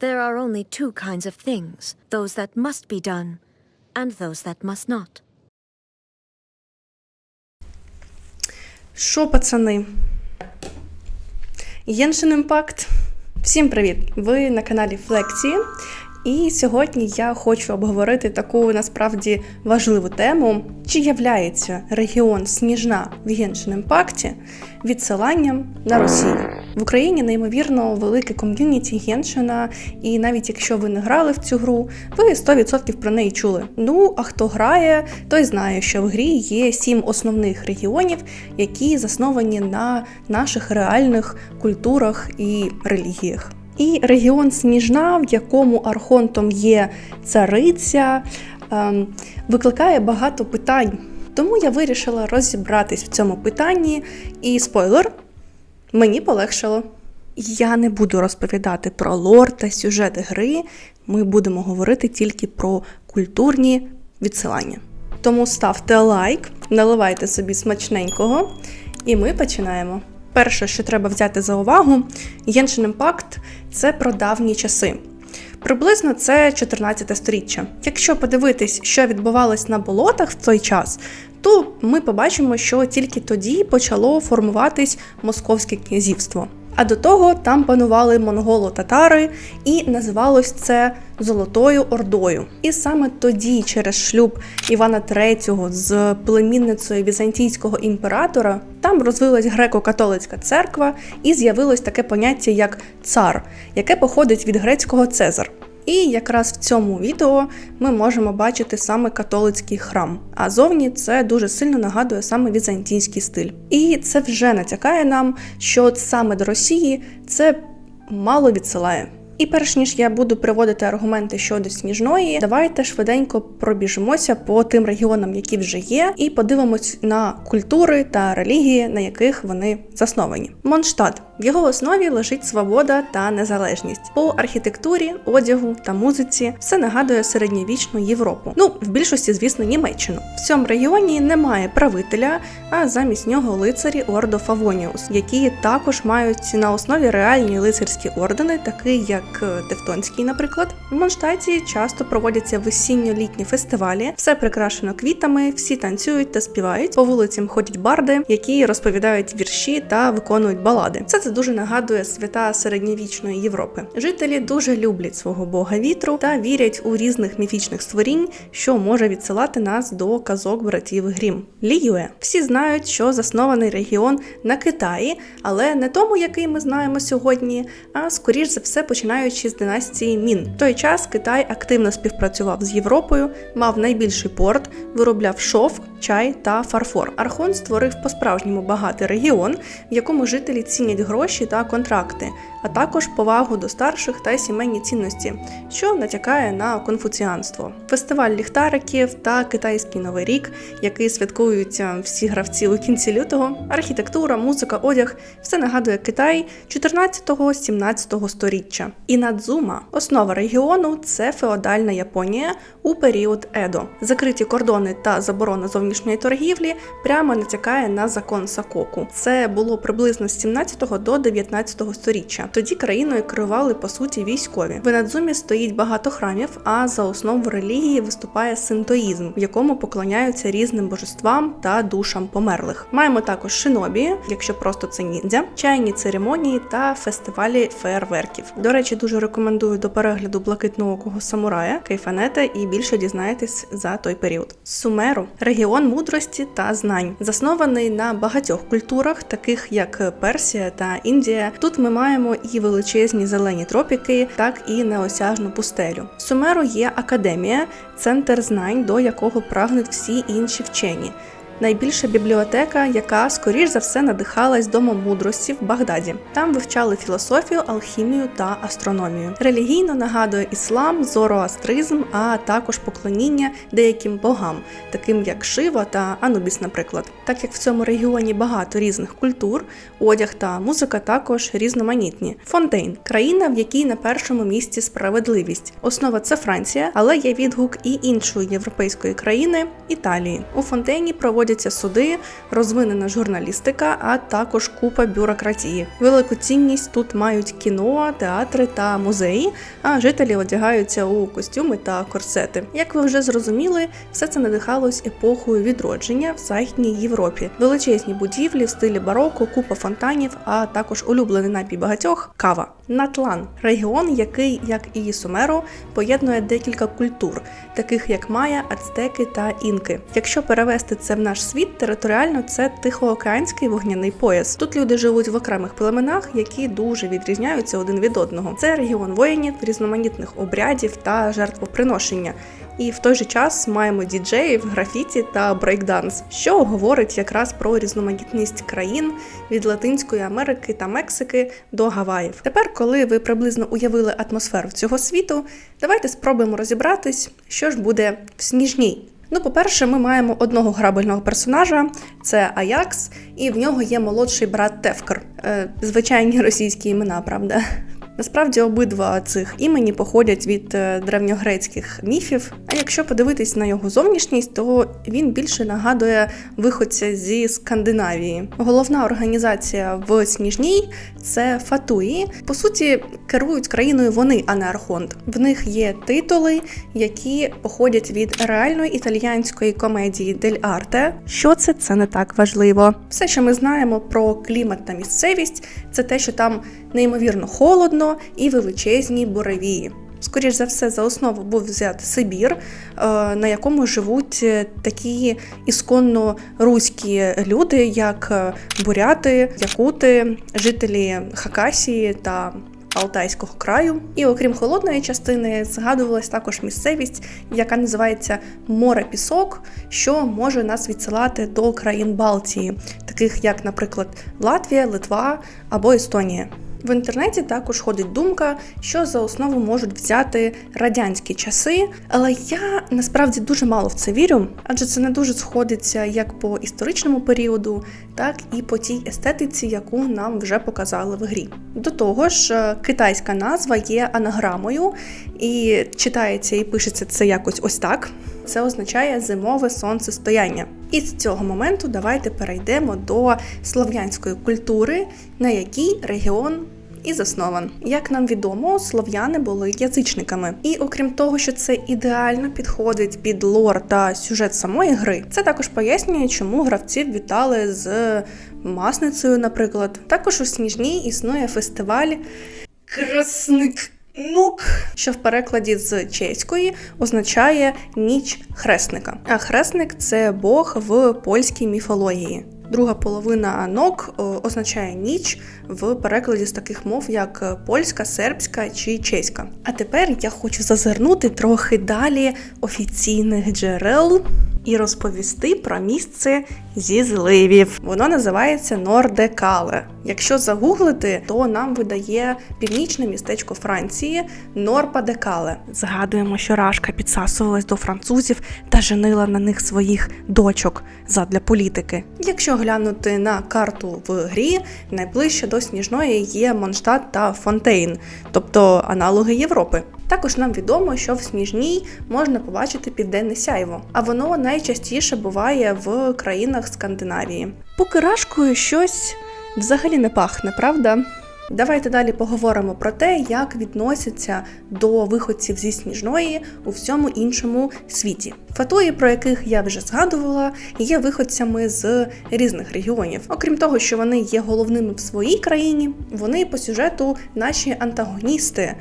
There are only two kinds of things those that must be done, and those that must not. Що, пацани? Єншин Імпакт. Всім привіт! Ви на каналі Флексії. І сьогодні я хочу обговорити таку насправді важливу тему: чи являється регіон Сніжна в Геншин Імпакті відсиланням на Росію? В Україні неймовірно велике ком'юніті Геншина, і навіть якщо ви не грали в цю гру, ви 100% про неї чули. Ну а хто грає, той знає, що в грі є сім основних регіонів, які засновані на наших реальних культурах і релігіях. І регіон Сніжна, в якому архонтом є цариця, ем, викликає багато питань. Тому я вирішила розібратись в цьому питанні. І спойлер, мені полегшало. Я не буду розповідати про лор та сюжет гри. Ми будемо говорити тільки про культурні відсилання. Тому ставте лайк, наливайте собі смачненького, і ми починаємо. Перше, що треба взяти за увагу, Genshin Impact – це про давні часи. Приблизно це 14 сторіччя. Якщо подивитись, що відбувалось на болотах в той час, то ми побачимо, що тільки тоді почало формуватись Московське князівство. А до того там панували монголо-татари, і називалось це Золотою Ордою. І саме тоді, через шлюб Івана III з племінницею візантійського імператора, там розвилась греко-католицька церква і з'явилось таке поняття як цар, яке походить від грецького цезар. І якраз в цьому відео ми можемо бачити саме католицький храм. А зовні це дуже сильно нагадує саме візантійський стиль. І це вже натякає нам, що от саме до Росії це мало відсилає. І перш ніж я буду приводити аргументи щодо сніжної, давайте швиденько пробіжимося по тим регіонам, які вже є, і подивимось на культури та релігії, на яких вони засновані. Монштадт в його основі лежить свобода та незалежність. По архітектурі, одягу та музиці все нагадує середньовічну Європу. Ну, в більшості, звісно, Німеччину. В цьому регіоні немає правителя, а замість нього лицарі Ордо Фавоніус, які також мають на основі реальні лицарські ордени, такі як е, Тевтонський, наприклад. В Монштаті часто проводяться весінньо-літні фестивалі, все прикрашено квітами, всі танцюють та співають. По вулицям ходять барди, які розповідають вірші та виконують балади. Все це дуже нагадує свята середньовічної Європи. Жителі дуже люблять свого бога вітру та вірять у різних міфічних створінь, що може відсилати нас до казок братів Грім. Ліюе. Всі знають, що заснований регіон на Китаї, але не тому, який ми знаємо сьогодні, а скоріш за все починаючи з династії Мін. В той час Китай активно співпрацював з Європою, мав найбільший порт, виробляв шовк, чай та фарфор. Архон створив по-справжньому багатий регіон, в якому жителі цінять гроші та контракти, а також повагу до старших та сімейні цінності, що натякає на конфуціанство. Фестиваль ліхтариків та китайський новий рік, який святкують е, всі гравці у кінці лютого, архітектура, музика, одяг все нагадує Китай 14-17 сторіччя. І Надзума, основа регіону, це феодальна Японія у період Едо. Закриті кордони та заборона зовнішньої торгівлі прямо натякає на закон Сакоку. Це було приблизно з 17 до 19 сторіччя. Тоді країною керували по суті військові. В Надзумі стоїть багато храмів, а за основу релігії виступає синтоїзм, в якому поклоняються різним божествам та душам померлих. Маємо також шинобі, якщо просто це ніндзя, чайні церемонії та фестивалі феєрверків. До речі, дуже рекомендую до перегляду блакитноокого самурая, кайфанете і більше дізнаєтесь за той період. Сумеру регіон мудрості та знань, заснований на багатьох культурах, таких як Персія та Індія. Тут ми маємо і величезні зелені тропіки, так і неосяжну пустелю. Сумеру є академія, центр знань, до якого прагнуть всі інші вчені. Найбільша бібліотека, яка скоріш за все надихалась домом мудрості в Багдаді. Там вивчали філософію, алхімію та астрономію. Релігійно нагадує іслам, зороастризм, а також поклоніння деяким богам, таким як Шива та Анубіс, наприклад. Так як в цьому регіоні багато різних культур, одяг та музика також різноманітні. Фонтейн країна, в якій на першому місці справедливість. Основа це Франція, але є відгук і іншої європейської країни Італії. У Фонтейні проводять проводяться суди, розвинена журналістика, а також купа бюрократії. Велику цінність тут мають кіно, театри та музеї, а жителі одягаються у костюми та корсети. Як ви вже зрозуміли, все це надихалось епохою відродження в Західній Європі. Величезні будівлі в стилі бароко, купа фонтанів, а також улюблений напій багатьох кава. Натлан регіон, який, як і Сумеро, поєднує декілька культур, таких як Майя, Ацтеки та Інки. Якщо перевести це в наш світ, територіально це тихоокеанський вогняний пояс. Тут люди живуть в окремих племенах, які дуже відрізняються один від одного. Це регіон воїнів, різноманітних обрядів та жертвоприношення. І в той же час маємо діджеїв, графіті та брейкданс, що говорить якраз про різноманітність країн від Латинської Америки та Мексики до Гаваїв. Тепер, коли ви приблизно уявили атмосферу цього світу, давайте спробуємо розібратись, що ж буде в сніжній. Ну, по-перше, ми маємо одного грабельного персонажа, це Аякс, і в нього є молодший брат Тевкар. Е, звичайні російські імена, правда? Насправді обидва цих імені походять від е, древньогрецьких міфів. А якщо подивитись на його зовнішність, то він більше нагадує виходця зі Скандинавії. Головна організація в Сніжній це Фатуї. По суті, керують країною вони, а не Архонт. В них є титули, які походять від реальної італіянської комедії Дель Арте. Що це? Це не так важливо. Все, що ми знаємо про клімат та місцевість, це те, що там неймовірно холодно і величезні буревії. Скоріш за все, за основу був взят Сибір, е, на якому живуть е, такі ісконно руські люди, як е, буряти, якути, жителі Хакасії та Алтайського краю. І окрім холодної частини, згадувалась також місцевість, яка називається море пісок, що може нас відсилати до країн Балтії, таких як, наприклад, Латвія, Литва або Естонія. В інтернеті також ходить думка, що за основу можуть взяти радянські часи, але я насправді дуже мало в це вірю, адже це не дуже сходиться як по історичному періоду, так і по тій естетиці, яку нам вже показали в грі. До того ж, е, китайська назва є анаграмою, і читається і пишеться це якось ось так. Це означає зимове сонцестояння. І з цього моменту давайте перейдемо до слов'янської культури, на якій регіон і заснован. Як нам відомо, слов'яни були язичниками. І окрім того, що це ідеально підходить під лор та сюжет самої гри, це також пояснює, чому гравців вітали з масницею, наприклад. Також у Сніжній існує фестиваль Красник. Нук, що в перекладі з чеської означає ніч хресника. А хресник це бог в польській міфології. Друга половина нок означає ніч в перекладі з таких мов, як польська, сербська чи чеська. А тепер я хочу зазирнути трохи далі офіційних джерел і розповісти про місце зі зливів. Воно називається Нордекале. Якщо загуглити, то нам видає північне містечко Франції Норпадекале. Згадуємо, що Рашка підсасувалась до французів та женила на них своїх дочок задля політики. Якщо глянути на карту в грі, найближче до Сніжної є Монштадт та Фонтейн, тобто аналоги Європи. Також нам відомо, що в Сніжній можна побачити південне сяйво, а воно найчастіше буває в країнах Скандинавії. Поки рашкою щось взагалі не пахне, правда? Давайте далі поговоримо про те, як відносяться до виходців зі сніжної у всьому іншому світі. Фатої, про яких я вже згадувала, є виходцями з різних регіонів. Окрім того, що вони є головними в своїй країні, вони по сюжету наші антагоністи.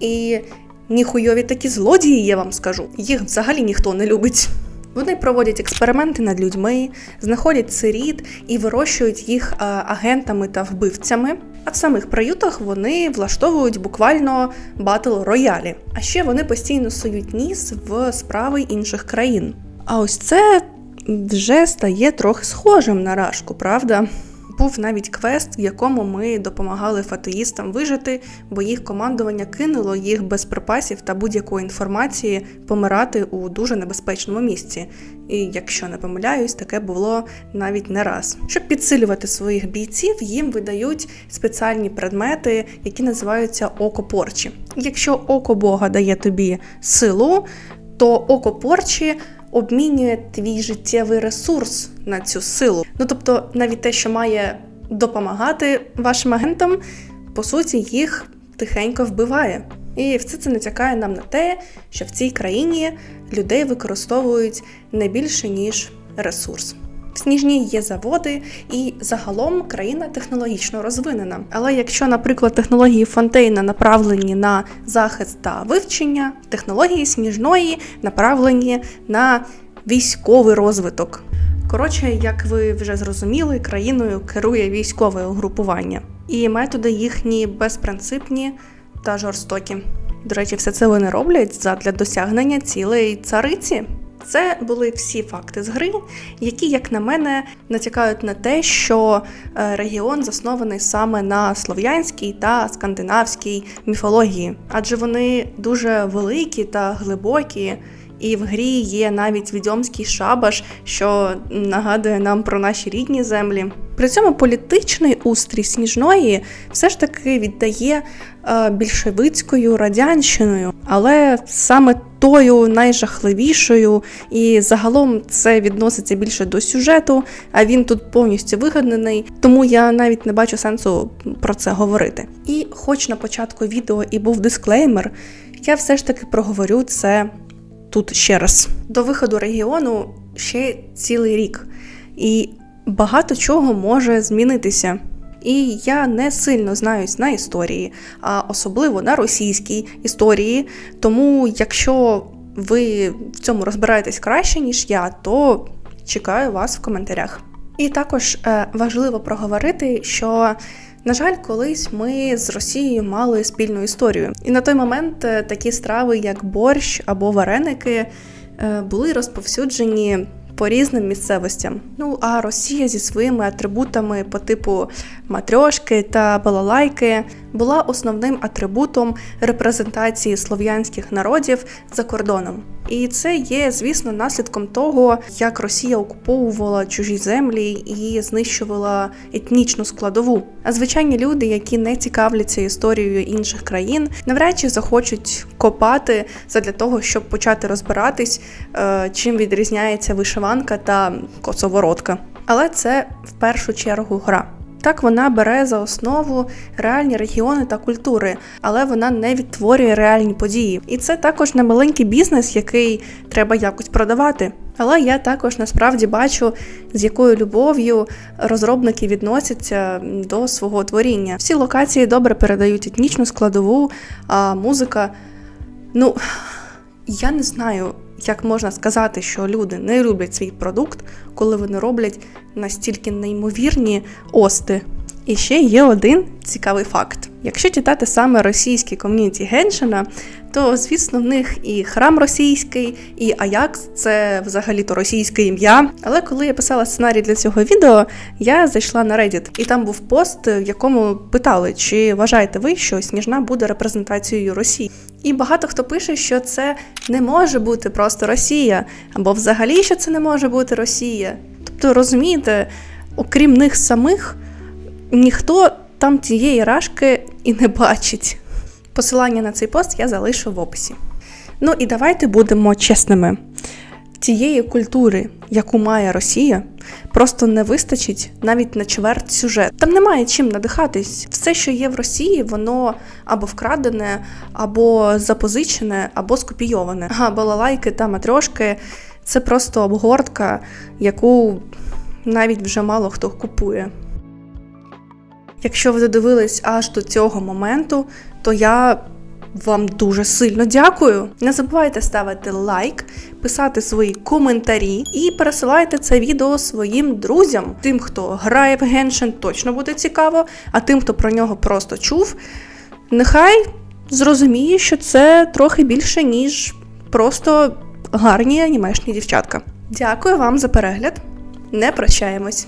І ніхуйові такі злодії, я вам скажу. Їх взагалі ніхто не любить. Вони проводять експерименти над людьми, знаходять сиріт і вирощують їх а, агентами та вбивцями. А в самих приютах вони влаштовують буквально батл роялі. А ще вони постійно сують ніс в справи інших країн. А ось це вже стає трохи схожим на рашку, правда? Був навіть квест, в якому ми допомагали фатоїстам вижити, бо їх командування кинуло їх без припасів та будь-якої інформації помирати у дуже небезпечному місці. І якщо не помиляюсь, таке було навіть не раз. Щоб підсилювати своїх бійців, їм видають спеціальні предмети, які називаються око порчі. Якщо око Бога дає тобі силу, то око порчі обмінює твій життєвий ресурс на цю силу. Ну тобто, навіть те, що має допомагати вашим агентам, по суті, їх тихенько вбиває. І все це натякає нам на те, що в цій країні людей використовують не більше ніж ресурс. В Сніжній є заводи, і загалом країна технологічно розвинена. Але якщо, наприклад, технології Фонтейна направлені на захист та вивчення, технології Сніжної направлені на військовий розвиток. Коротше, як ви вже зрозуміли, країною керує військове угрупування, і методи їхні безпринципні та жорстокі. До речі, все це вони роблять задля досягнення цілей цариці. Це були всі факти з гри, які, як на мене, натякають на те, що е, регіон заснований саме на слов'янській та скандинавській міфології, адже вони дуже великі та глибокі. І в грі є навіть відьомський шабаш, що нагадує нам про наші рідні землі. При цьому політичний устрій сніжної все ж таки віддає е, більшовицькою радянщиною, але саме тою найжахливішою, і загалом це відноситься більше до сюжету, а він тут повністю вигаданий, тому я навіть не бачу сенсу про це говорити. І хоч на початку відео і був дисклеймер, я все ж таки проговорю це тут ще раз. До виходу регіону ще цілий рік, і багато чого може змінитися. І я не сильно знаюсь на історії, а особливо на російській історії. Тому, якщо ви в цьому розбираєтесь краще, ніж я, то чекаю вас в коментарях. І також е, важливо проговорити, що, на жаль, колись ми з Росією мали спільну історію. І на той момент е, такі страви, як борщ або вареники, е, були розповсюджені по різним місцевостям. Ну а Росія зі своїми атрибутами по типу матрьошки та балалайки була основним атрибутом репрезентації слов'янських народів за кордоном. І це є, звісно, наслідком того, як Росія окуповувала чужі землі і знищувала етнічну складову. А звичайні люди, які не цікавляться історією інших країн, навряд чи захочуть копати задля того, щоб почати розбиратись, е, чим відрізняється вишиванка та косоворотка. Але це в першу чергу гра. Так вона бере за основу реальні регіони та культури, але вона не відтворює реальні події. І це також не маленький бізнес, який треба якось продавати. Але я також насправді бачу, з якою любов'ю розробники відносяться до свого творіння. Всі локації добре передають етнічну складову, а музика. Ну, я не знаю, як можна сказати, що люди не люблять свій продукт, коли вони роблять настільки неймовірні ости. І ще є один цікавий факт: якщо читати саме російські ком'юніті Геншина, то звісно в них і храм російський, і Аякс це взагалі-то російське ім'я. Але коли я писала сценарій для цього відео, я зайшла на Reddit, і там був пост, в якому питали, чи вважаєте ви, що Сніжна буде репрезентацією Росії. І багато хто пише, що це не може бути просто Росія, або взагалі, що це не може бути Росія. Тобто, розумієте, окрім них самих, ніхто там тієї рашки і не бачить. Посилання на цей пост я залишу в описі. Ну і давайте будемо чесними. Тієї культури, яку має Росія, просто не вистачить навіть на чверть сюжет. Там немає чим надихатись. Все, що є в Росії, воно або вкрадене, або запозичене, або скопійоване. А балалайки та матрьошки це просто обгортка, яку навіть вже мало хто купує. Якщо ви додивились аж до цього моменту, то я вам дуже сильно дякую. Не забувайте ставити лайк, писати свої коментарі і пересилайте це відео своїм друзям. Тим, хто грає в Геншин, точно буде цікаво, а тим, хто про нього просто чув, нехай зрозуміє, що це трохи більше, ніж просто гарні анімешні дівчатка. Дякую вам за перегляд. Не прощаємось.